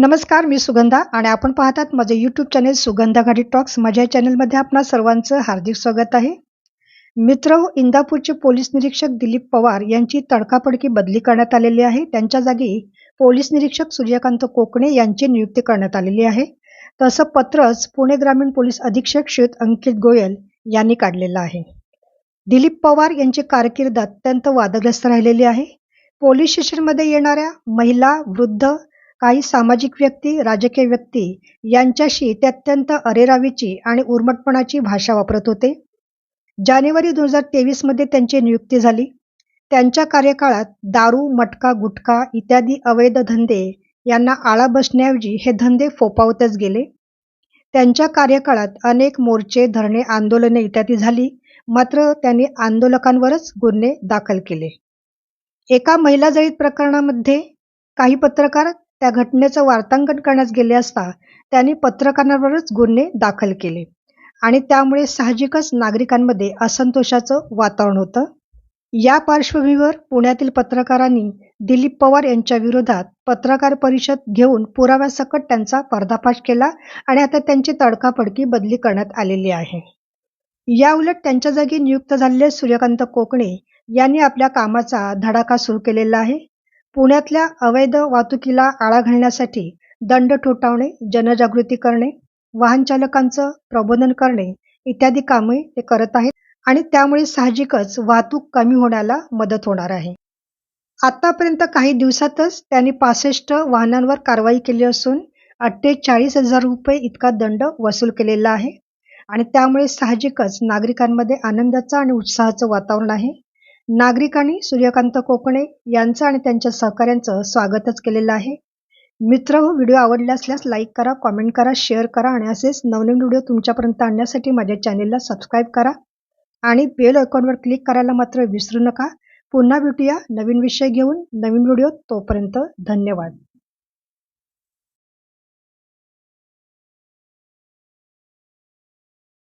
नमस्कार मी सुगंधा आणि आपण पाहतात माझे YouTube channel Sugandha Ghadi talks माझ्या चॅनेलमध्ये आपणा सर्वांचं हार्दिक स्वागत आहे. मित्र हो, इंदापूरचे पोलीस निरीक्षक दिलीप पवार यांची तडकाफडकी बदली करण्यात आलेली आहे. त्यांच्या जागी पोलीस निरीक्षक सूर्यकांत कोकणे यांची नियुक्ती करण्यात आलेली आहे. तसं पत्रच पुणे ग्रामीण पोलीस अधीक्षक श्वेत अंकित गोयल यांनी काढलेलं आहे. दिलीप पवार यांची कारकीर्द अत्यंत वादग्रस्त राहिलेली आहे. पोलीस स्टेशनमध्ये येणाऱ्या महिला वृद्ध काही सामाजिक व्यक्ती राजकीय व्यक्ती यांच्याशी ते अत्यंत अरेरावीची आणि उर्मटपणाची भाषा वापरत होते. जानेवारी दोन हजार तेवीसमध्ये त्यांची नियुक्ती झाली. त्यांच्या कार्यकाळात दारू मटका गुटखा इत्यादी अवैध धंदे यांना आळा बसण्याऐवजी हे धंदे फोपावतच गेले. त्यांच्या कार्यकाळात अनेक मोर्चे धरणे आंदोलने इत्यादी झाली. मात्र त्यांनी आंदोलकांवरच गुन्हे दाखल केले. एका महिला जळीत प्रकरणामध्ये काही पत्रकार त्या घटनेचं वार्तांकन करण्यास गेले असता त्यांनी पत्रकारांवरच गुन्हे दाखल केले. आणि त्यामुळे साहजिकच नागरिकांमध्ये असंतोषाचं वातावरण होतं. या पार्श्वभूमीवर पुण्यातील पत्रकारांनी दिलीप पवार यांच्या विरोधात पत्रकार परिषद घेऊन पुराव्यासकट त्यांचा पर्दाफाश केला आणि आता त्यांची तडकाफडकी बदली करण्यात आलेली आहे. या उलट त्यांच्या जागी नियुक्त झालेले सूर्यकांत कोकणे यांनी आपल्या कामाचा धडाका सुरू केलेला आहे. पुण्यातल्या अवैध वाहतुकीला आळा घालण्यासाठी दंड ठोठावणे जनजागृती करणे वाहनचालकांचं प्रबोधन करणे इत्यादी कामे ते करत आहेत आणि त्यामुळे साहजिकच वाहतूक कमी होण्याला मदत होणार आहे. आतापर्यंत काही दिवसातच त्यांनी पासष्ट वाहनांवर कारवाई केली असून अठ्ठेचाळीस हजार रुपये इतका दंड वसूल केलेला आहे आणि त्यामुळे साहजिकच नागरिकांमध्ये आनंदाचं आणि उत्साहाचं वातावरण आहे. नागरिकांनी सूर्यकांत कोकणे यांचं आणि त्यांच्या सहकाऱ्यांचं स्वागतच केलेलं आहे. मित्र हो व्हिडिओ आवडला असल्यास लाईक करा कॉमेंट करा शेअर करा आणि असेच नवनवीन व्हिडिओ तुमच्यापर्यंत आणण्यासाठी माझ्या चॅनेलला सबस्क्राईब करा. आणि बेल आयकॉनवर क्लिक करायला मात्र विसरू नका. पुन्हा भेटूया नवीन विषय घेऊन. नवीन व्हिडिओ तोपर्यंत धन्यवाद.